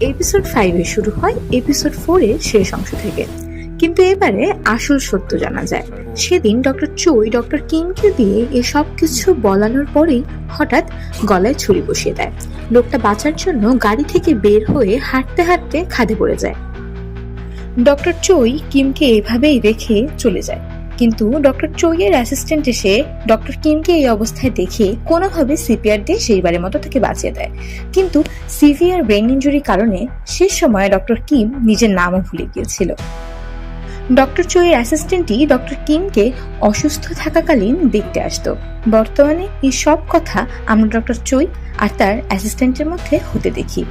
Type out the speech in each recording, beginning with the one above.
Episode ফাইভে শুরু হয় এপিসোড ফোরের শেষ অংশ থেকে। কিন্তু এবারে আসল সত্য জানা যায়। সেদিন ডক্টর চই, ডক্টর কিংকে দিয়ে এ সব কিছু বলানোর পরেই হঠাৎ গলায় ছুরি বসিয়ে দেয়। লোকটা বাঁচার জন্য গাড়ি থেকে বের হয়ে হাঁটতে হাঁটতে খাদে পড়ে যায়। ডক্টর চই কিমকে এভাবেই রেখে চলে যায়। কিন্তু ডক্টর চইয়ের অ্যাসিস্ট্যান্ট এসে ডক্টর কিমকে এই অবস্থায় দেখে কোনোভাবে সিপিআর দিয়ে সেইবারের মতো তাকে বাঁচিয়ে দেয়। কিন্তু সিভিয়ার ব্রেন ইঞ্জুরির কারণে শেষ সময়ে ডক্টর কিম নিজের নামও ভুলে গিয়েছিল। ডক্টর চোয়ের অ্যাসিস্ট্যান্টই ডক্টর কিমকে অসুস্থ থাকাকালীন দেখতে আসতো। বর্তমানে এই সব কথা আমরা ডক্টর চই আর তার অ্যাসিস্ট্যান্টের মধ্যে হতে দেখি।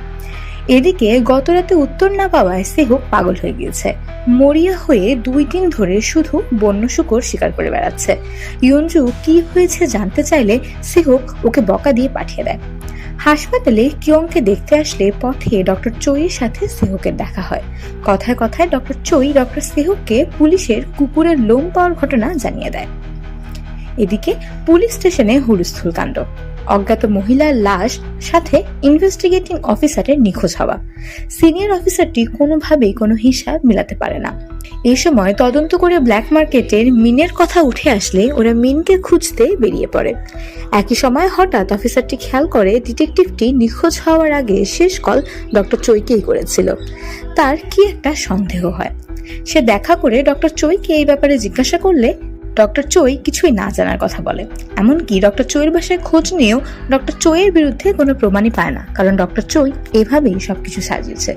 এদিকে গতরাতে উত্তর না পাওয়ায় সেহক পাগল হয়ে গিয়েছে। মরিয়া হয়ে দুই দিন ধরে শুধু বন্য শুকর শিকার করে বেড়াচ্ছে। ইয়ঞ্জু কি হয়েছে জানতে চাইলে সেহক ওকে বকা দিয়ে পাঠিয়ে দেয়। হাসপাতালে কিয়ংকে দেখতে আসলে পথে ডক্টর চৈয়ের সাথে সেহকের দেখা হয়। কথায় কথায় ডক্টর চৈ ডক্টর সেহককে পুলিশের কুকুরের লোম পাওয়ার ঘটনা জানিয়ে দেয়। এদিকে পুলিশ স্টেশনে হুলস্থুল কাণ্ড। অজ্ঞাত মহিলার লাশ সাথে ইনভেস্টিগেটিং অফিসারের নিখোঁজ হওয়া। সিনিয়র অফিসারটি কোনোভাবেই কোনো হিসাব মেলাতে পারে না। এই সময় তদন্ত করে ব্ল্যাক মার্কেটের মিনের কথা উঠে আসলে ওরা মিনকে খুঁজতে বেরিয়ে পড়ে। একই সময় হঠাৎ অফিসারটি খেয়াল করে ডিটেকটিভটি নিখোঁজ হওয়ার আগে শেষ কল ডক্টর চৈকেই করেছিল। তার কি একটা সন্দেহ হয়। সে দেখা করে ডক্টর চৈকে এই ব্যাপারে জিজ্ঞাসা করলে ডক্টর চৈ কিছুই না জানার কথা বলে। এমনকি ডক্টর চৈয়ের বাসায় খোঁজ নিয়েও ডক্টর চৈয়ের বিরুদ্ধে কোনো প্রমাণই পায় না, কারণ ডক্টর চৈ এভাবেই সবকিছু সাজিয়েছে।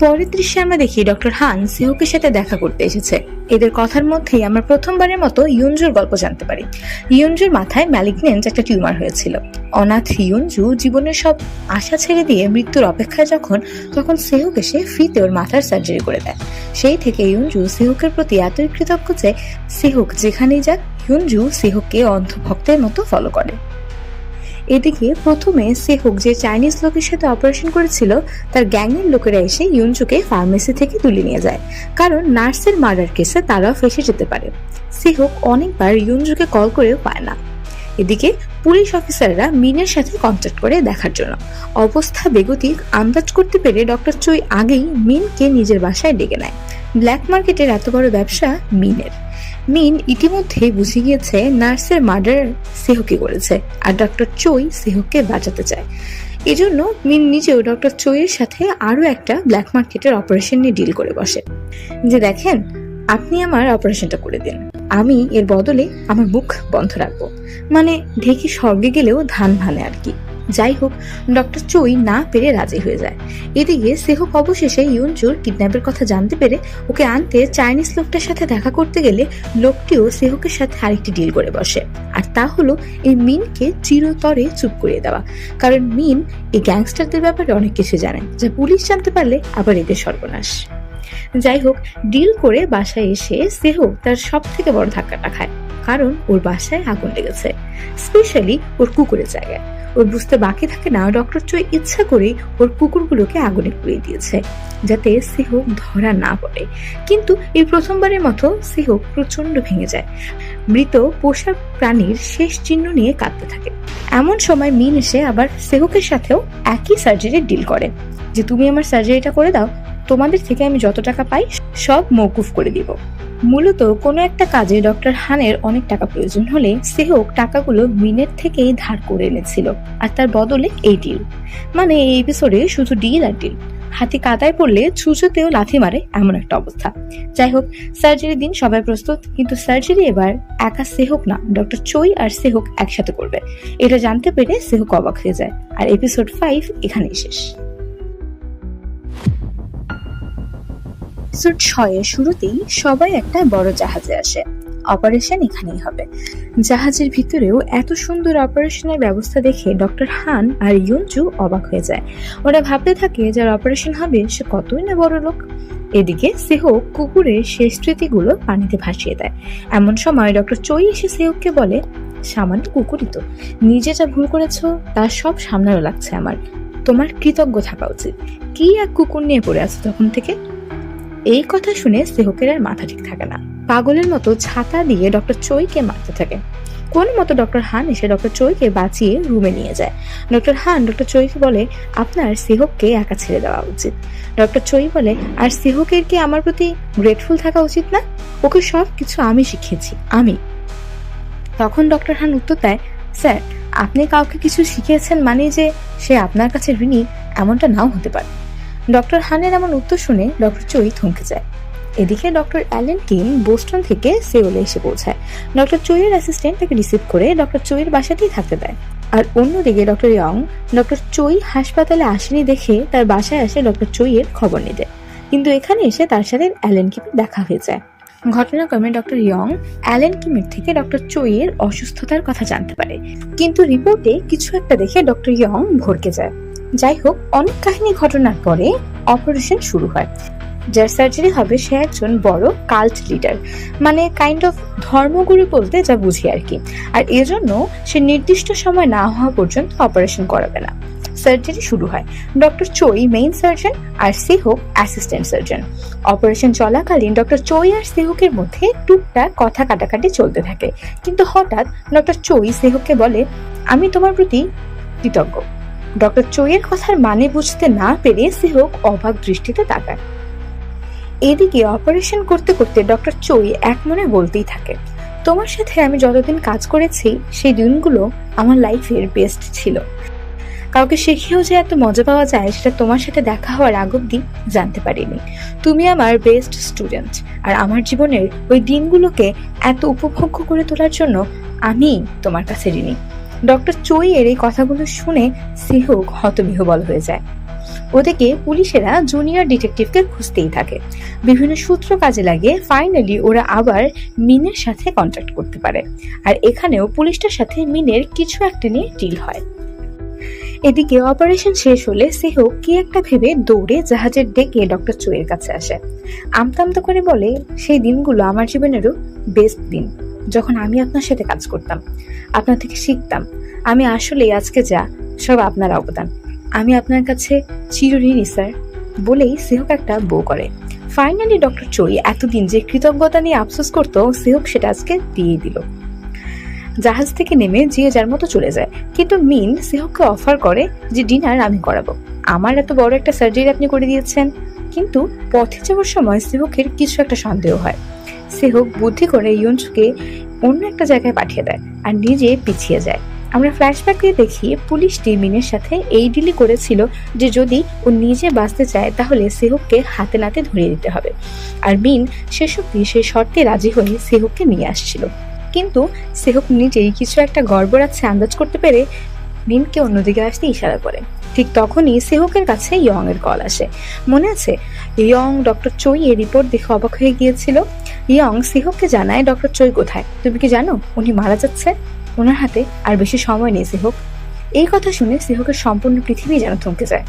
পরের দৃশ্যে আমরা দেখি ডক্টর হান সেহুকের সাথে দেখা করতে এসেছে। এদের কথার মধ্যেই আমরা প্রথমবারের মতো ইয়ঞ্জুর গল্প জানতে পারি। ইয়ঞ্জুর মাথায় ম্যালিগনেন্ট একটা টিউমার হয়েছিল। অনাথ ইয়ঞ্জু জীবনের সব আশা ছেড়ে দিয়ে মৃত্যুর অপেক্ষায় যখন, তখন সেহুক এসে ফ্রিতে ওর মাথার সার্জারি করে দেয়। সেই থেকে ইয়ঞ্জু সেহুকের প্রতি এতই কৃতজ্ঞ যে, সেহুক যেখানেই যাক ইয়ঞ্জু সেহুককে অন্ধভক্তের মতো ফলো করে। এদিকে প্রথমে সেহুক যে চাইনিজ লোকের সাথে অপারেশন করেছিল, তার গ্যাংয়ের লোকেরা এসে ইউনজুকে ফার্মেসি থেকে তুলে নিয়ে যায়। কারণ নার্সের মার্ডার কেসে তারাও ফেসে যেতে পারে। সেহুক অনেকবার ইউনজুকে কল করেও পায় না। এদিকে পুলিশ অফিসাররা মিনের সাথে কন্ট্যাক্ট করে দেখার জন্য। অবস্থা বেগতিক, আন্দাজ করতে পেরে ডক্টর চই আগেই মিনকে নিজের বাসায় ডেকে নেয়। ব্ল্যাক মার্কেটের এত বড় ব্যবসা মিনের। মিন ইতিমধ্যে বুঝে গিয়েছে নার্সের মার্ডার সেহকে করেছে আর ডক্টর চই সেহকে বাঁচাতে চায়। এজন্য মিন নিজেও ডক্টর চইয়ের সাথে আরও একটা ব্ল্যাক মার্কেটের অপারেশন নিয়ে ডিল করে বসে। যে দেখেন, আপনি আমার অপারেশনটা করে দিন। আমি এর বদলে আমার মুখ বন্ধ রাখব। মানে ঢেকে স্বর্গে গেলেও ধান ভানে আর কি। যাই হোক, ডক্টর চই না পেরে রাজি হয়ে যায়। এদিকে সেহক অবশেষে ইউনচুর কিডন্যাপের কথা জানতে পেরে ওকে আনতে চাইনিজ লোকটার সাথে দেখা করতে গেলে লোকটিও সেহকের সাথে আরেকটি ডিল করে বসে। আর তা হলো, এই মিনকে চিরতরে চুপ করিয়ে দেওয়া। কারণ মিন এই গ্যাংস্টারদের ব্যাপারে অনেক কিছু জানে, যা পুলিশ জানতে পারলে আবার এদের সর্বনাশ। যাই হোক, ডিল করে বাসায় এসে সেহক তার সব থেকে বড় ধাক্কাটা খায়, কারণ ওর বাসায় আগুন লেগেছে, স্পেশালি ওর কুকুরের জায়গায়। ওর বুঝতে বাকি থাকে না, ডক্টর চই ইচ্ছা করেই ওর কুকুরগুলোকে আগুনে পুড়িয়ে দিয়েছে, যাতে সিহক ধরা না পড়ে। কিন্তু এই প্রথমবারের মতো সিহক প্রচণ্ড ভেঙে যায়। মৃত পোষা প্রাণীর শেষ চিহ্ন নিয়ে কাঁদতে থাকে। এমন সময় মিন এসে আবার সেহকের সাথেও একই সার্জারির ডিল করে। যে তুমি আমার সার্জারিটা করে দাও, তোমাদের থেকে আমি যত টাকা পাই সব মৌকুফ করে দিব। মূলত কোনো একটা কাজে ডক্টর হানের অনেক টাকা প্রয়োজন হলে সেহক টাকাগুলো মিনের থেকেই ধার করে এনেছিল, আর তার বদলে এই ডিল মানে এই এপিসোডে শুধু ডিল আর ডিল হাতি কাদায় পড়লে ছুঁচোতেও লাথি মারে এমন একটা অবস্থা। যাই হোক সার্জারির দিন সবাই প্রস্তুত, কিন্তু সার্জারি এবার একা সেহক না ডক্টর চই আর সেহক একসাথে করবে। এটা জানতে পেরে সেহক অবাক হয়ে যায়। আর এপিসোড ফাইভ এখানেই শেষ। এপিসোড ছয়ের শুরুতেই সবাই একটা বড় জাহাজে আসে। অপারেশন এখানেই হবে। জাহাজের ভিতরেও এত সুন্দর অপারেশনের ব্যবস্থা দেখে ডক্টর হান আর ইউনজু অবাক হয়ে যায়। ওরা ভাবতে থাকে যার অপারেশন হবে সে কতই না বড় লোক। এদিকে সেহ কুকুরের শেষ স্মৃতিগুলো পানিতে ভাসিয়ে দেয়। এমন সময় ডক্টর চই এসে সেহককে বলে, সামান্য কুকুরই তো। নিজে যা ভুল করেছ তার সব সামলানো লাগছে আমার। তোমার কৃতজ্ঞ থাকা উচিত। কি এক কুকুর নিয়ে পড়ে আছো তখন থেকে? এই কথা শুনে সেহকের আর মাথা ঠিক থাকে না। পাগলের মতো ছাতা দিয়ে ডক্টর চৈকে মারতে থাকে। কোন মতো ডক্টর হান এসে ডক্টর চৈকে বাঁচিয়ে রুমে নিয়ে যায়। ডক্টর হান ডক্টর চৈকে বলে, আপনার সিহককে একা ছেড়ে দেওয়া উচিত। ডক্টর চৈ বলে, আর সিহকের কি আমার প্রতি গ্রেটফুল থাকা উচিত না? ওকে সব কিছু আমি শিখিয়েছি, আমি। তখন ডক্টর হান উত্তর দেয়, স্যার, আপনি কাউকে কিছু শিখিয়েছেন মানে যে সে আপনার কাছে ঋণী এমনটা নাও হতে পারে। ডক্টর হানের এমন উত্তর শুনে ডক্টর চৈ থমকে যায়। এদিকে ডক্টর অ্যালেন কিম বোস্টন থেকে সেওলে এসে পৌঁছায়। ডক্টর চৈয়ের অ্যাসিস্ট্যান্ট তাকে রিসিভ করে ডক্টর চৈয়ের বাসাতেই থাকতে দেয়। আর অন্যদিকে ডক্টর ইয়ং ডক্টর চৈ হাসপাতালে আসেনি দেখে তার বাসায় আসে ডক্টর চৈয়ের খবর নিতে। কিন্তু এখানে এসে তার সাথে অ্যালেন কিমের দেখা হয়ে যায়। ঘটনাক্রমে ডক্টর ইয়ং অ্যালেন কিমের থেকে ডক্টর চৈয়ের অসুস্থতার কথা জানতে পারে। কিন্তু রিপোর্টে কিছু একটা দেখে ডক্টর ইয়ং ভরকে যায়। যাই হোক, অনেক কাহিনী ঘটনার পরে অপারেশন শুরু হয়। যার সার্জারি হবে সে একজন বড় কাল্ট লিডার মানে কাইন্ড অফ ধর্মগুরু বলতে যা বুঝি আর কি। আর এজন্য সে নির্দিষ্ট সময় না হওয়া পর্যন্ত অপারেশন করাবে না। সার্জারি শুরু হয়। ডক্টর চৈ মেইন সার্জন আর সিহোক অ্যাসিস্ট্যান্ট সার্জন অপারেশন চলাকালীন ডক্টর চৈ আর সিহুকের মধ্যে টুকটাক কথা কাটাকাটি চলতে থাকে। কিন্তু হঠাৎ ডক্টর চৈ সিহুককে বলে, আমি তোমার প্রতি কৃতজ্ঞ। ডক্টর চৈয়ের কথার মানে বুঝতে না পেরে সিহুক অবাক দৃষ্টিতে তাকায়। এদিকে অপারেশন করতে করতে ডক্টর চৈ এক মনে বলতেই থাকে, তোমার সাথে আমি যতদিন কাজ করেছি, সেই দিনগুলো আমার লাইফের বেস্ট ছিল। কাউকে শিখেও যে এত মজা পাওয়া যায়, সেটা তোমার সাথে দেখা হওয়ার আগ অব্দি জানতে পারিনি। তুমি আমার বেস্ট স্টুডেন্ট আর আমার জীবনের ওই দিনগুলোকে এত উপভোগ্য করে তোলার জন্য আমি তোমার কাছে ঋণী। ডক্টর চৈয়ের এই কথাগুলো শুনে সিহুক হতবিহবল হয়ে যায়। ওদিকে পুলিশেরা জুনিয়র ডিটেকটিভকে খুঁজতেই থাকে। বিভিন্ন সূত্র কাজে লাগে ফাইনালি ওরা আবার মিনের সাথে কন্ট্যাক্ট করতে পারে। আর এখানেও পুলিশটার সাথে মিনের কিছু একটা নিয়ে ডিল হয়। এদিকে অপারেশন শেষ হলে সেহ কি একটা ভেবে দৌড়ে জাহাজের ডেকে ডক্টর চোয়ের কাছে আসে। আমতামতা করে বলে, সেই দিনগুলো আমার জীবনেরও বেস্ট দিন। যখন আমি আপনার সাথে কাজ করতাম, আপনার থেকে শিখতাম। আমি আসলে আজকে যা, সব আপনার অবদান। আমি আপনার কাছে চিরঋণী, স্যার, বলেই সেহক একটা বউ করে। ফাইনালি ডক্টর চই এতদিন যে কৃতজ্ঞতা নিয়ে আফসোস করতো, সেহক সেটা আজকে দিয়ে দিল। জাহাজ থেকে নেমে যে যার মতো চলে যায়। কিন্তু মিন সেহককে অফার করে যে ডিনার আমি করাবো। আমার এত বড় একটা সার্জারি আপনি করে দিয়েছেন। কিন্তু পথে যাওয়ার সময় সেহকের কিছু একটা সন্দেহ হয়। সেহক বুদ্ধি করে ইয়ঞ্চুকে অন্য একটা জায়গায় পাঠিয়ে দেয় আর নিজে পিছিয়ে যায়। আমরা ফ্ল্যাশব্যাক দিয়ে দেখি পুলিশটি মিনের সাথে এই ডিলি করেছিল যে যদি ও নিজে বাঁচতে চায়, তাহলে সেহককে হাতে নাতে ধরিয়ে দিতে হবে। আর মিন শেষ অব্দি সেই শর্তে রাজি হয়ে সেহককে নিয়ে আসছিল। কিন্তু সেহক নিজেই কিছু একটা গড়বড় আছে আন্দাজ করতে পেরে মিনকে অন্যদিকে আসতে ইশারা করে। ঠিক তখনই সেহকের কাছে ইয়ং এর কল আসে। মনে আছে? ইয়ং ডক্টর চৈ এর রিপোর্ট দেখে অবাক হয়ে গিয়েছিল। ইয়ং সেহককে জানায়, ডক্টর চৈ কোথায়? তুমি কি জানো? উনি মারা যাচ্ছে? ওনার হাতে আর বেশি সময় নেই সেহক। এই কথা শুনে সিহকের সম্পূর্ণ পৃথিবী যেন থমকে যায়।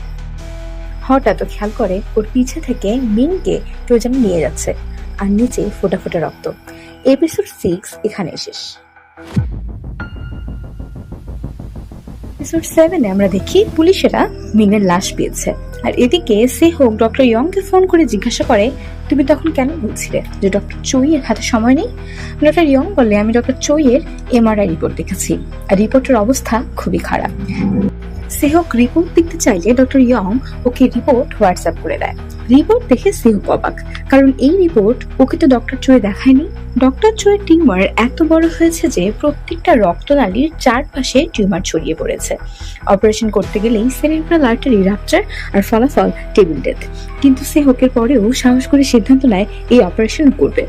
হঠাৎ ও খেয়াল করে ওর পিছে থেকে মিনকে কেউ যেন নিয়ে যাচ্ছে, আর নিচে ফোটা ফোটা রক্ত। এপিসোড সিক্স এখানে শেষ। এপিসোড সেভেনে আমরা দেখি পুলিশেরা মিনের লাশ পেয়েছে। আর এদিকে সে হোক, ডক্টর ইয়ংকে ফোন করে জিজ্ঞাসা করে, তুমি তখন কেন বলছিলে যে ডক্টর চৈয়ের হাতে সময় নেই? ডক্টর ইয়ং বলে আমি ডক্টর চৈয়ের এমআরআই রিপোর্ট দেখেছি। আর রিপোর্টের অবস্থা খুবই খারাপ। সেহক রিপোর্ট দেখতে চাইলে ডক্টর ইয়ং ওকে রিপোর্ট হোয়াটসঅ্যাপ করে দেয়। রিপোর্ট দেখে অবাক, কারণ এই রিপোর্ট ওকে তো ডক্টর দেখায়নি। ডক্টর টিউমার এত বড় হয়েছে যে প্রত্যেকটা রক্তনালীর চারপাশে টিউমার ছড়িয়ে পড়েছে। অপারেশন করতে গেলেই সেরেব্রাল আর্টারি রাপচার আর ফলাফল টেবিল ডেথ কিন্তু সেহকের পরেও সাহস করে সিদ্ধান্ত নেয় এই অপারেশন করবে।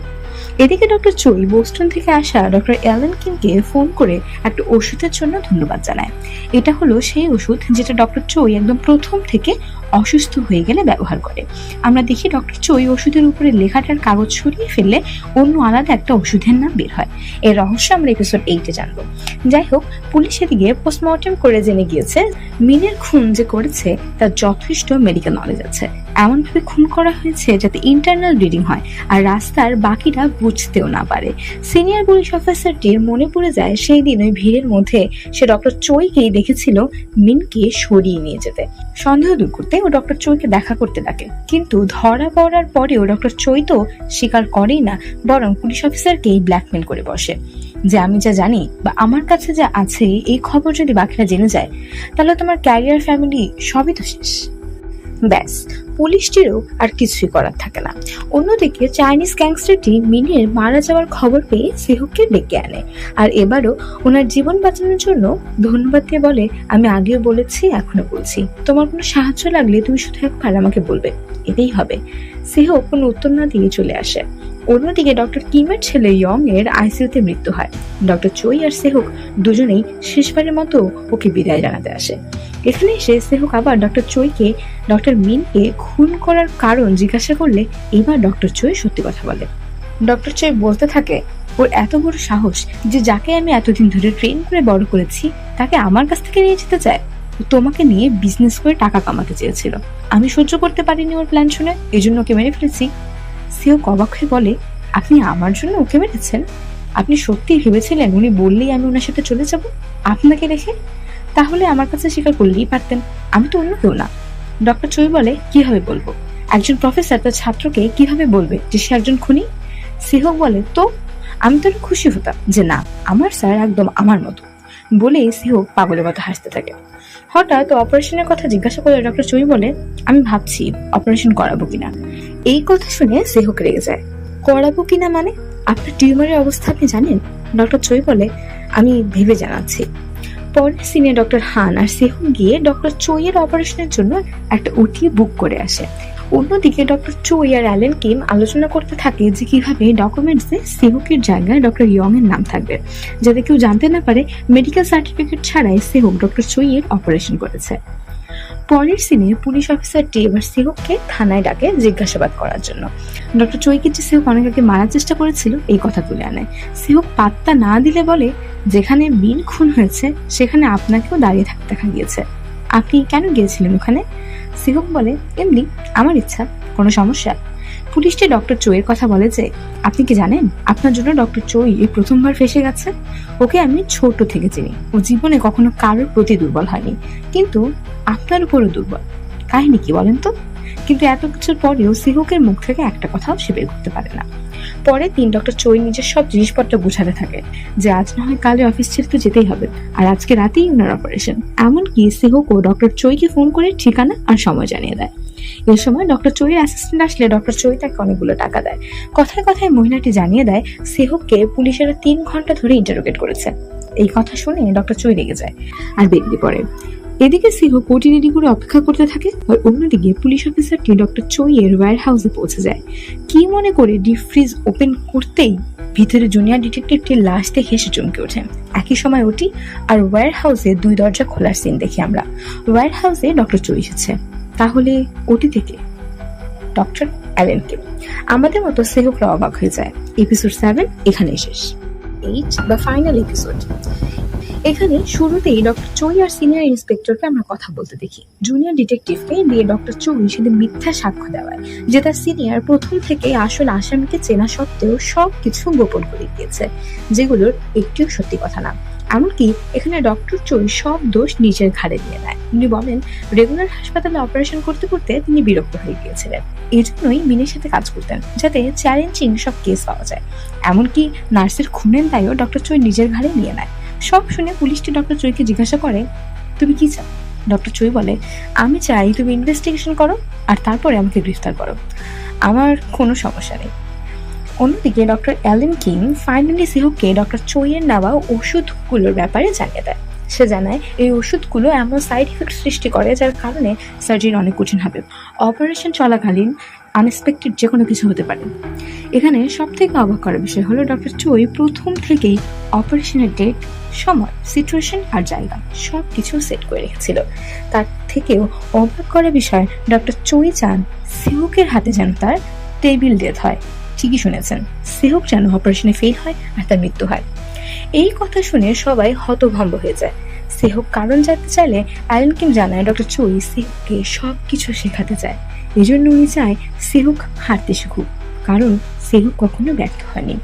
এদিকে ডক্টর চই বোস্টন থেকে আসা ডক্টর অ্যালেন কিংকে ফোন করে একটা ওষুধের জন্য ধন্যবাদ জানায়। এটা হলো সেই ওষুধ যেটা ডক্টর চই একদম প্রথম থেকে অসুস্থ হয়ে গেলে ব্যবহার করে। আমরা দেখি ডক্টর চই ওষুধের উপরে লেখাটার কাগজ সরিয়ে ফেললে অন্য আলাদা একটা ওষুধের নাম বের হয়। এর রহস্য আমরা এপিসোড এইটে জানব। যাই হোক, পুলিশ এদিকে পোস্টমর্টম করে জেনে গিয়েছে, মিনের খুন যে করেছে তার যথেষ্ট মেডিকেল নলেজ আছে। এমনভাবে খুন করা হয়েছে যাতে ইন্টারনাল ব্লিডিং হয় আর রাস্তার বাকিরা বুঝতেও না পারে। সিনিয়র পুলিশ অফিসারটির মনে পড়ে যায় সেই দিন ওই ভিড়ের মধ্যে সে ডক্টর চৈকেই দেখেছিল মিনকে সরিয়ে নিয়ে যেতে। সন্দেহ দূর করতে ও ডক্টর চৈকে দেখা করতে থাকে কিন্তু ধরা পড়ার পরেও ডক্টর চৈ তো স্বীকার করেই না, বরং পুলিশ অফিসারকেই ব্ল্যাকমেল করে বসে। যে আমি যা জানি বা আমার কাছে যা আছে, এই খবর যদি বাকিরা জেনে যায়, তাহলে তোমার ক্যারিয়ার, ফ্যামিলি সবই তো শেষ। ব্যাস, পুলিশটিরও আর কিছুই করার থাকে না। অন্যদিকে চাইনিজ গ্যাংস্টারটি মিনের মারা যাওয়ার খবর পেয়ে সেহুককে ডেকে আনে। আর এবারও ওনার জীবন বাঁচানোর জন্য ধন্যবাদ দিয়ে বলে, আমি আগেও বলেছি, এখনও বলছি। তোমার কোনো সাহায্য লাগলে তুমি শুধু একবার আমাকে বলবে। এটাই হবে। সেহক কোনো উত্তর না দিয়ে চলে আসে। অন্যদিকে ডক্টর কিমের ছেলে ইয়ং এর আইসিইউতে মৃত্যু হয়। ডক্টর চই আর সেহক দুজনেই শেষবারের মতো ওকে বিদায় জানাতে আসে। এখানে এসে সেহক আবার ডক্টর চইকে ডক্টর মিনকে খুন করার কারণ জিজ্ঞাসা করলে এবার ডক্টর চই সত্যি কথা বলে। ডক্টর চই বলতে থাকে, ওর এত বড় সাহস যে যাকে আমি এতদিন ধরে ট্রেন করে বড় করেছি, তাকে আমার কাছ থেকে নিয়ে যেতে চায়? তোমাকে নিয়ে বিজনেস করে টাকা কামাতে চেয়েছিল। আমি সহ্য করতে পারিনি ওর প্ল্যান শুনে এই জন্য ওকে মেরে ফেলেছি। সেও অবাক হয়ে বলে, আপনি আমার জন্য ওকে মেরেছেন? আপনি সত্যিই ভেবেছিলেন উনি বললেই আমি ওনার সাথে চলে যাব? আপনাকে রেখে তাহলে আমার কাছে স্বীকার করলেই পারতেন। আমি তো অন্য কেউ না। ডক্টর চই বলে, কীভাবে বলব? একজন প্রফেসর তার ছাত্রকে কীভাবে বলবে যে সে একজন খুনি? সিহক বলে, তো? আমি তো খুশি হতাম যে না, আমার স্যার একদম আমার মতো। বলেই সিহক পাগলের মতো হাসতে থাকে। হঠাৎ অপারেশনের কথা জিজ্ঞাসা করে ডক্টর চুই বলে, আমি ভাবছি অপারেশন করাবো কিনা? এই কথা শুনে সেহক রেগে যায়। করাবো কিনা মানে? আপনার টিউমারের অবস্থা আপনি জানেন? ডক্টর চই বলে, আমি ভেবে জানাচ্ছি। পরের সিনে ডক্টর হান আর সেহক গিয়ে ডক্টর চইয়ের অপারেশনের জন্য একটা উঠিয়ে বুক করে আসে। অন্যদিকে ডক্টর চই আর অ্যালেন কিম আলোচনা করতে থাকে যে কীভাবে ডকুমেন্টসে সেহকের জায়গায় ডক্টর ইয়ং এর নাম থাকবে। যাতে কেউ জানতে না পারে, মেডিকেল সার্টিফিকেট ছাড়াই সেহক ডক্টর চইয়ের অপারেশন করেছে। পরের সিনে পুলিশ অফিসারটি এবার সেহককে থানায় ডাকে জিজ্ঞাসাবাদ করার জন্য। ডক্টর চৈকে যে সেহক অনেক আগে মারার চেষ্টা করেছিল, এই কথা তুলে আনে। সেহক পাত্তা না দিলে বলে, যেখানে বিন খুন হয়েছে, সেখানে আপনাকেও দাঁড়িয়ে থাকতে দেখা গিয়েছে। আপনি কেন গিয়েছিলেন ওখানে? সেহক বলে, এমনি, আমার ইচ্ছা, কোনো সমস্যা। পুলিশটি ডক্টর চোয়ের কথা বলে যে, আপনি কি জানেন, আপনার জন্য ডক্টর চোই এই প্রথমবার ফেসে গেছে? ওকে আমি ছোট থেকে চিনি। ও জীবনে কখনো কারোর প্রতি দুর্বল হয়নি। কিন্তু আপনার উপরও দুর্বল। কাহিনী কি বলেন তো? কিন্তু এত কিছুর পরেও সিহকের মুখ থেকে একটা কথাও সে বের করতে পারে না। পরে তিন ডক্টর চই নিজের সব জিনিসপত্র গুছাতে থাকে, যে আজ না হয় কালে অফিস ছেড়ে তো যেতেই হবে, আর আজকে রাতেই ওনার অপারেশন এমনকি সিহুকও ডক্টর চইকে ফোন করে ঠিকানা আর সময় জানিয়ে দেয়। এ সময় ডক্টর চইয়ের অ্যাসিস্ট্যান্ট আসলে ডক্টর চৈ তাকে অনেকগুলো টাকা দেয়। কথায় কথায় মহিলাটি জানিয়ে দেয় সেহককে পুলিশেরা তিন ঘণ্টা ধরে ইন্টারোগেট করেছে। এই কথা শুনে ডক্টর চই রেগে যায়, আর বেরিয়ে পড়ে। এদিকে সিংহ কোটি রেডি করে অপেক্ষা করতে থাকে আর অন্যদিকে পুলিশ অফিসারটি ডক্টর চইয়ের ওয়্যার হাউসে পৌঁছে যায়। কি মনে করে ডিপ ফ্রিজ ওপেন করতেই ভিতরে জুনিয়র ডিটেকটিভটির লাশ দেখে সে চমকে ওঠে। একই সময় ওটি আর ওয়্যার হাউসে দুই দরজা খোলার সিন দেখি আমরা। ওয়্যার হাউসে ডক্টর চই এসেছে। তাহলে ওটি থেকে ডক্টর অ্যালেনকে। আমাদের মতো সেহকরা অবাক হয়ে যায়। এপিসোড সেভেন এখানেই শেষ। এইট দ্য ফাইনাল এপিসোড এখানে শুরুতেই ডক্টর চই আর সিনিয়র ইন্সপেক্টরকে আমরা কথা বলতে দেখি। জুনিয়র ডিটেকটিভকে দিয়ে ডক্টর চই সেদিন মিথ্যা সাক্ষ্য দেওয়ায়, যে তার সিনিয়র প্রথম থেকে আসল আসামিকে চেনা সত্ত্বেও সব কিছু গোপন করে দিয়েছে, যেগুলোর একটিও সত্যি কথা না। এমনকি এখানে ডক্টর চই সব দোষ নিজের ঘাড়ে নিয়ে নেয়। উনি বলেন, রেগুলার হাসপাতালে অপারেশন করতে করতে তিনি বিরক্ত হয়ে গিয়েছিলেন। এই জন্যই মিনের সাথে কাজ করতেন, যাতে চ্যালেঞ্জিং সব কেস পাওয়া যায়। এমনকি নার্সের খুনের দায়ও ডক্টর চই নিজের ঘাড়ে নিয়ে নেয়। সব শুনে পুলিশটি ডক্টর চৈকে জিজ্ঞাসা করে, তুমি কি চাও? ডক্টর চৈ বলে, আমি চাই তুমি ইনভেস্টিগেশন করো আর তারপরে আমাকে গ্রেফতার করো। আমার কোনো সমস্যা নেই। অন্যদিকে ডক্টর অ্যালেন কিং ফাইনালি সিহুকে ডক্টর চৈয়ের নেওয়া ওষুধগুলোর ব্যাপারে জানিয়ে দেয়। সে জানায়, এই ওষুধগুলো এমন সাইড ইফেক্ট সৃষ্টি করে যার কারণে সার্জারি অনেক কঠিন হবে। অপারেশন চলাকালীন আনএক্সপেক্টেড যে কোনো কিছু হতে পারে। এখানে সব থেকে অবাক করার বিষয় হলো ডক্টর চই প্রথম থেকেই অপারেশনের ডেট, সময়, সিচুয়েশন আর জায়গা সব কিছু সেট করে রেখেছিল। তার থেকেও অবাক করার বিষয়, ডক্টর চই চান সিহুকের হাতে যেন তার টেবিল ডেথ হয়। ঠিকই শুনেছেন, সেহক যেন অপারেশনে ফেল হয় আর তার মৃত্যু হয়। এই কথা শুনে সবাই হতভম্ব হয়ে যায়। সেহক কারণ জানতে চাইলে অ্যালেন কিম জানায় ডক্টর চই সেহুককে সব কিছু শেখাতে চায়। এই জন্য উনি চায় সেহুক হারতে শিখুক, কারণ সেহুক কখনো ব্যর্থ হয়নি।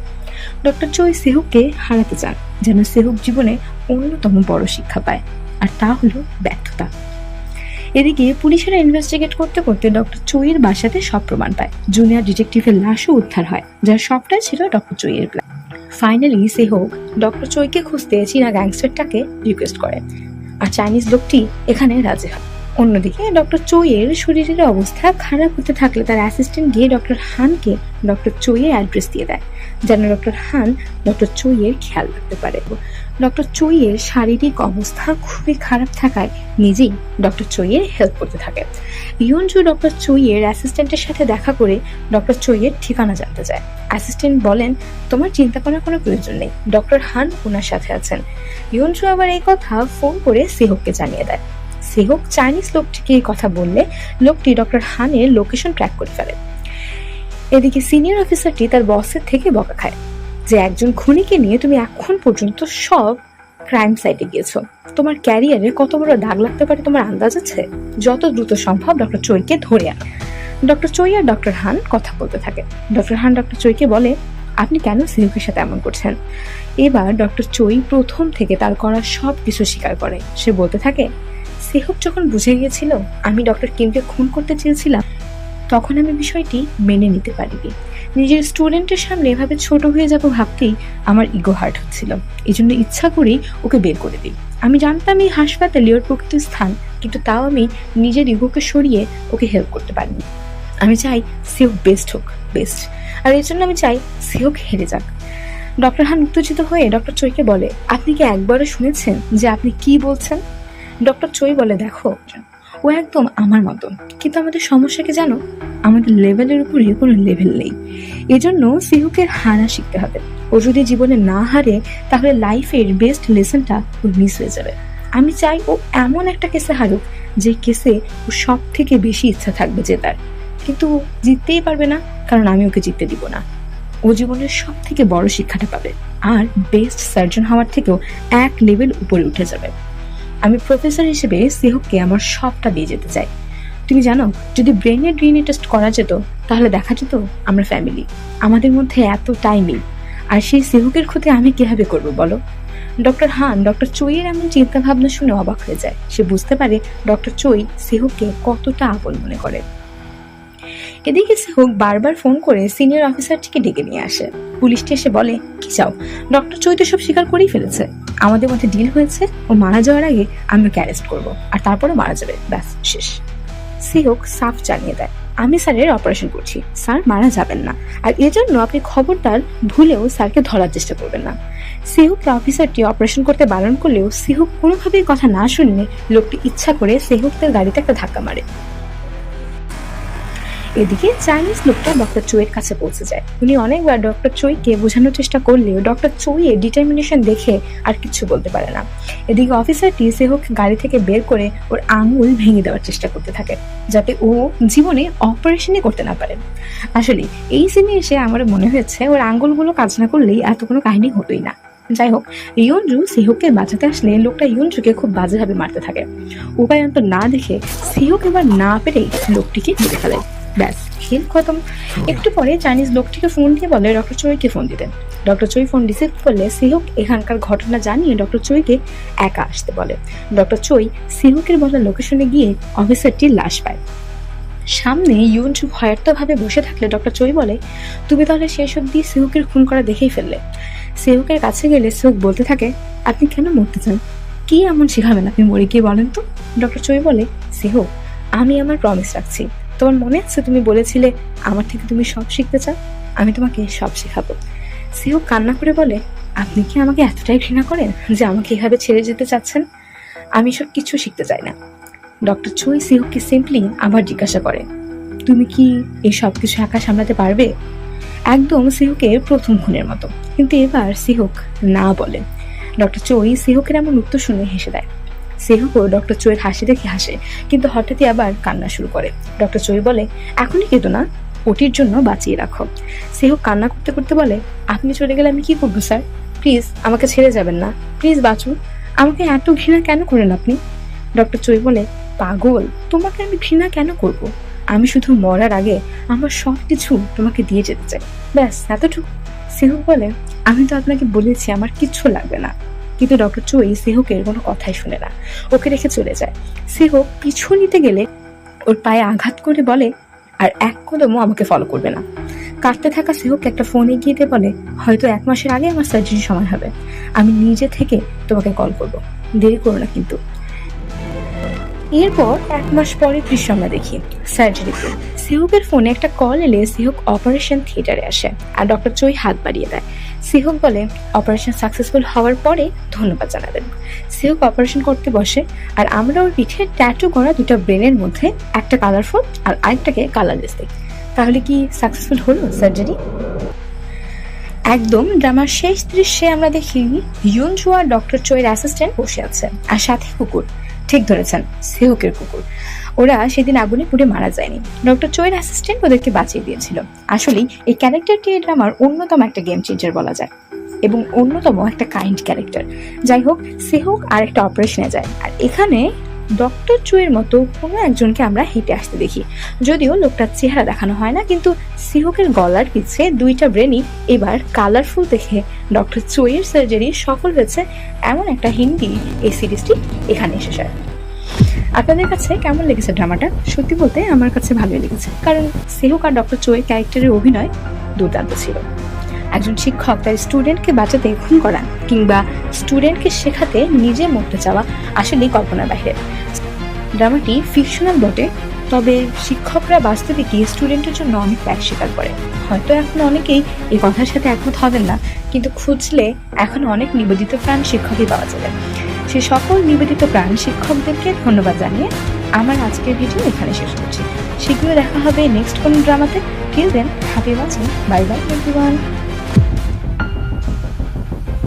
ডক্টর চই সেহুককে হারাতে চান, যেন সেহুক জীবনে অন্যতম বড় শিক্ষা পায়, আর তা হলো ব্যর্থতা। এদিকে পুলিশেরা ইনভেস্টিগেট করতে করতে ডক্টর চইয়ের বাসাতে সব প্রমাণ পায়। জুনিয়র ডিটেকটিভের লাশও উদ্ধার হয়, যার সবটাই ছিল ডক্টর চইয়ের প্ল্যান ফাইনালি সেহক ডক্টর চৈকে খুঁজতে চীনা গ্যাংস্টারটাকে রিকোয়েস্ট করে, আর চাইনিজ লোকটি এখানে রাজি হয়। অন্যদিকে ডক্টর চৈয়ের শরীরের অবস্থা খারাপ হতে থাকলে তার অ্যাসিস্ট্যান্ট গিয়ে ডক্টর হানকে ডক্টর চৈয়ের অ্যাড্রেস দিয়ে দেয়, যেন ডক্টর হান ডক্টর চৈয়ের খেয়াল রাখতে পারে। ডক্টর চৈয়ের শারীরিক অবস্থা খুবই খারাপ থাকায় নিজেই ডক্টর চৈয়ের হেল্প করতে থাকে। ইয়নজু ডক্টর চৈয়ের অ্যাসিস্ট্যান্টের সাথে দেখা করে ডক্টর চৈয়ের ঠিকানা জানতে চায়। অ্যাসিস্ট্যান্ট বলেন, তোমার চিন্তা করার কোনো প্রয়োজন নেই, ডক্টর হান ওনার সাথে আছেন। ইয়নজু আবার এই কথা ফোন করে সেহককে জানিয়ে দেয়। সেহক চাইনিজ লোকটিকে এই কথা বললে? লোকটি ডক্টর হানের লোকেশন ট্র্যাক করে ফেলে। এদিকে সিনিয়র অফিসারটি তার বসের থেকে বকা খায় যে, একজন খুনিকে নিয়ে তুমি এখন পর্যন্ত সব ক্রাইম সাইটে গিয়েছো। তোমার ক্যারিয়ারে কত বড় দাগ লাগতে পারে তোমার আন্দাজ আছে? যত দ্রুত সম্ভব ডক্টর চৈকে ধরে আন। ডক্টর চৈ আর ডক্টর হান কথা বলতে থাকে। ডক্টর হান ডক্টর চৈকে বলে, আপনি কেন সিহুকের সাথে এমন করছেন? এবার ডক্টর চৈ প্রথম থেকে তার করা সব কিছু স্বীকার করে। সে বলতে থাকে সেহুক যখন বুঝে গিয়েছিল আমি ডক্টর কিমকে খুন করতে চেয়েছিলাম, তখন আমি বিষয়টি মেনে নিতে পারিনি। নিজের স্টুডেন্টের সামনে এভাবে ছোট হয়ে যাব ভাবতেই আমার ইগো হার্ট হচ্ছিল। এই জন্য ইচ্ছা করেই ওকে বের করে দিই। আমি জানতাম এই হাসপাতালে ওর প্রকৃত স্থান, কিন্তু তাও আমি নিজের ইগোকে সরিয়ে ওকে হেল্প করতে পারিনি। আমি চাই সেও বেস্ট হোক বেস্ট আর এর জন্য আমি চাই সেওক হেরে যাক। ডক্টর হান উত্তেজিত হয়ে ডক্টর চৈকে বলে, আপনি কি একবারও শুনেছেন যে আপনি কি বলছেন? ডক্টর চই বলে, দেখো, ও একদম আমার মতো। কিন্তু আমাদের সমস্যা কি জানো? আমাদের লেভেলের উপরে কোনো লেভেল নেই। এজন্য সিহুকের হারা শিখতে হবে। ও যদি জীবনে না হারে, তাহলে লাইফের বেস্ট লেসনটা ওর মিস হয়ে যাবে। আমি চাই ও এমন একটা কেসে হারুক, যে কেসে ও সব থেকে বেশি ইচ্ছা থাকবে জেতার কিন্তু ও জিততেই পারবে না, কারণ আমি ওকে জিততে দিব না। ও জীবনের সব থেকে বড় শিক্ষাটা পাবে। আর বেস্ট সার্জন হওয়ার থেকেও এক লেভেল উপরে উঠে যাবে। আমি প্রফেসর হিসেবে সেহককে আমার সবটা দিয়ে যেতে চাই। তুমি জানো, যদি ব্রেনের ডিএনএ টেস্ট করা যেত, তাহলে দেখা যেত আমরা ফ্যামিলি আমাদের মধ্যে এত টাইমিং আর সেই সেহুকের ক্ষতি আমি কীভাবে করব বলো? ডক্টর হান, ডক্টর চৈয়ের এমন চিন্তাভাবনা শুনে অবাক হয়ে যায়। সে বুঝতে পারে ডক্টর চৈ সেহুককে কতটা আপন মনে করে। এদিকে সেহুক বারবার ফোন করে সিনিয়র অফিসারটিকে ডেকে নিয়ে আসে। পুলিশটি এসে বলে, কি চাও? ডক্টর চৈ তো সব স্বীকার করেই ফেলেছে। আমাদের মধ্যে ডিল হয়েছে। ও মারা যাওয়ার আগে আমি ওকে অ্যারেস্ট করব। আর তারপরে মারা যাবে। ব্যাস, শেষ। সিহক সাফ জানিয়ে দেয়, আমি স্যারের অপারেশন করছি। স্যার মারা যাবেন না। আর এজন্য আপনি খবরদার ভুলেও স্যারকে ধরার চেষ্টা করবেন না। সিহুককে অফিসারটি অপারেশন করতে বারণ করলেও সিহুক কোনোভাবেই কথা না শুনলে লোকটি ইচ্ছা করে সিহুকদের গাড়িতে একটা ধাক্কা মারে। এদিকে চাইনিজ লোকটা ডক্টর চোয়ের কাছে পৌঁছে যায়। উনি অনেকবার ডক্টর চৈকে বোঝানোর চেষ্টা করলেও ডক্টর চৈয়ের ডিটারমিনেশন দেখে আর কিছু বলতে পারে না। এদিকে অফিসারটি সেহক গাড়ি থেকে বের করে ওর আঙুল ভেঙে দেওয়ার চেষ্টা করতে থাকে, যাতে ও জীবনে অপারেশনই করতে না পারে। আসলে এই সিনে এসে আমার মনে হয়েছে ওর আঙুলগুলো কাজ না করলেই এত কোনো কাহিনী হতোই না। যাই হোক ইয়নজু সিহককে বাঁচাতে আসলে লোকটা ইয়নজুকে খুব বাজেভাবে মারতে থাকে। উপায় অন্ত না দেখে সিহক এবার না পেরেই লোকটিকে মেরে ফেলে। ব্যাস, খেল খতম। একটু পরে চাইনিজ লোকটিকে ফোন দিয়ে বলে, ডক্টর চৈকে ফোন দিতে। ডক্টর চৈ ফোন রিসিভ করলে সিহুক এখানকার ঘটনা জানিয়ে ডক্টর চৈকে একা আসতে বলে। ডক্টর চৈ সিহুকের বলা লোকেশনে গিয়ে অফিসারটির লাশ পায়। সামনে ইউনচু ভয়ার্থভাবে বসে থাকলে ডক্টর চৈ বলে, তুমি তাহলে শেষ অব্দি সিহুকের খুন করা দেখেই ফেললে। সিহুকের কাছে গেলে সিহুক বলতে থাকে, আপনি কেন মরতে চান? কি এমন শিখাবেন আপনি মরে গিয়ে বলেন তো? ডক্টর চৈ বলে, সিহুক, আমি আমার প্রমিস রাখছি। তোমার মনে আছে তুমি বলেছিলে, আমার থেকে তুমি সব শিখতে চাও? আমি তোমাকে সব শেখাবো। সিও কান্না করে বলে, আপনি কি আমাকে এতটাই ঘৃণা করেন যে আমাকে এভাবে ছেড়ে যেতে চাচ্ছেন? আমি সব কিছু শিখতে চাই না। ডক্টর চুই সিহুককে সিম্পলি আবার জিজ্ঞাসা করে, তুমি কি এই সব কিছু একা সামলাতে পারবে? একদম সিহুকের প্রথম খুনের মতো। কিন্তু এবার সিহুক না বলে। ডক্টর চই সিহুকের এমন উত্তর শুনে হেসে দেয় সেহুকও ডক্টর চৈয়ের হাসি দেখে হাসে, কিন্তু হঠাৎই আবার কান্না শুরু করে। ডক্টর চৈ বলে, এখনই কেঁদো না, ওটির জন্য বাঁচিয়ে রাখো। সেহুক কান্না করতে করতে বলে, আপনি চলে গেলে আমি কি করব, স্যার? প্লিজ, আমাকে ছেড়ে যাবেন না। প্লিজ বাঁচুন। আমাকে এত ঘৃণা কেন করেন আপনি? ডক্টর চৈ বলে, পাগল, তোমাকে আমি ঘৃণা কেন করব। আমি শুধু মরার আগে আমার সব কিছু তোমাকে দিয়ে যেতে চাই। ব্যাস, এতটুকু। সেহুক বলে, আমি তো আপনাকে বলেছি, আমার কিচ্ছু লাগবে না। কিন্তু ডক্টর চুই সেহুকের কোনো কথাই শুনে না। ওকে রেখে চলে যায়। সেহক পিছু নিতে গেলে ওর পায়ে আঘাত করে বলে, আর এক কদমও আমাকে ফলো করবে না। কাটতে থাকা সেহককে একটা ফোন এগিয়ে দিয়ে বলে, হয়তো এক মাসের আগে আমার সার্জারি সময় হবে। আমি নিজে থেকে তোমাকে কল করব। দেরি করো না কিন্তু। এরপর এক মাস পরে দৃশ্য আমরা দেখি সার্জারিতে সিহুকের ফোনে একটা কল এলে সিহুক অপারেশন থিয়েটারে আসে আর ডক্টর চই হাত বাড়িয়ে দেয়। সিহুক বলে অপারেশন সাকসেসফুল হওয়ার পরে ধন্যবাদ জানাবেন। সিহুক অপারেশন করতে বসে আর আমরা ওর পিঠে ট্যাটু করা দুটো ব্রেনের মধ্যে একটা কালারফুল আর আরেকটাকে কালারলেস দিই তাহলে কি সাকসেসফুল হলো সার্জারি একদম, ড্রামার শেষ দৃশ্যে আমরা দেখি ইউন জুয়া ডক্টর চোয়ের অ্যাসিস্ট্যান্ট বসে আছে। আর সাথে কুকুর। ঠিক ধরেছেন, সেহুকের কুকুর। ওরা সেদিন আগুনে পুড়ে মারা যায়নি। ডক্টর চোয়ের অ্যাসিস্ট্যান্ট ওদেরকে বাঁচিয়ে দিয়েছিল। আসলেই এই ক্যারেক্টারটি ড্রামার অন্যতম একটা গেম চেঞ্জার বলা যায় এবং অন্যতম একটা কাইন্ড ক্যারেক্টার যাই হোক, সেহুক আর একটা অপারেশনে যায়। আর এখানে ডক্টর চুয়ের মতো কোনো একজনকে আমরা হেঁটে আসতে দেখি। যদিও লোকটার চেহারা দেখানো হয় না, কিন্তু সিহুকের গলার পিছে দুইটা ব্রেনই এবার কালারফুল দেখে ডক্টর চুয়ের সার্জারি সফল হয়েছে এমন একটা হিন্দি এই সিরিজটি এখানে এসে যায়। আপনাদের কাছে কেমন লেগেছে ড্রামাটা? সত্যি বলতে আমার কাছে ভালোই লেগেছে, কারণ সেহুক আর ডক্টর চোয়ের ক্যারেক্টারের অভিনয় দুর্দান্ত ছিল। একজন শিক্ষক তার স্টুডেন্টকে বাঁচাতে খুন করা কিংবা স্টুডেন্টকে শেখাতে নিজে মরতে চাওয়া আসলেই কল্পনার বাইরে। ড্রামাটি ফিকশনাল বটে, তবে শিক্ষকরা বাস্তবে কি স্টুডেন্টের জন্য অনেক ত্যাগ স্বীকার করে। হয়তো এখন অনেকেই এই কথার সাথে একমত হবেন না, কিন্তু খুঁজলে এখন অনেক নিবেদিত প্রাণ শিক্ষকই পাওয়া যাবে। সে সকল নিবেদিত প্রাণ শিক্ষকদেরকে ধন্যবাদ জানিয়ে আমার আজকের ভিডিও এখানে শেষ করছি। শীঘ্রই দেখা হবে নেক্সট কোন ড্রামাতে till then happy watching bye bye everyone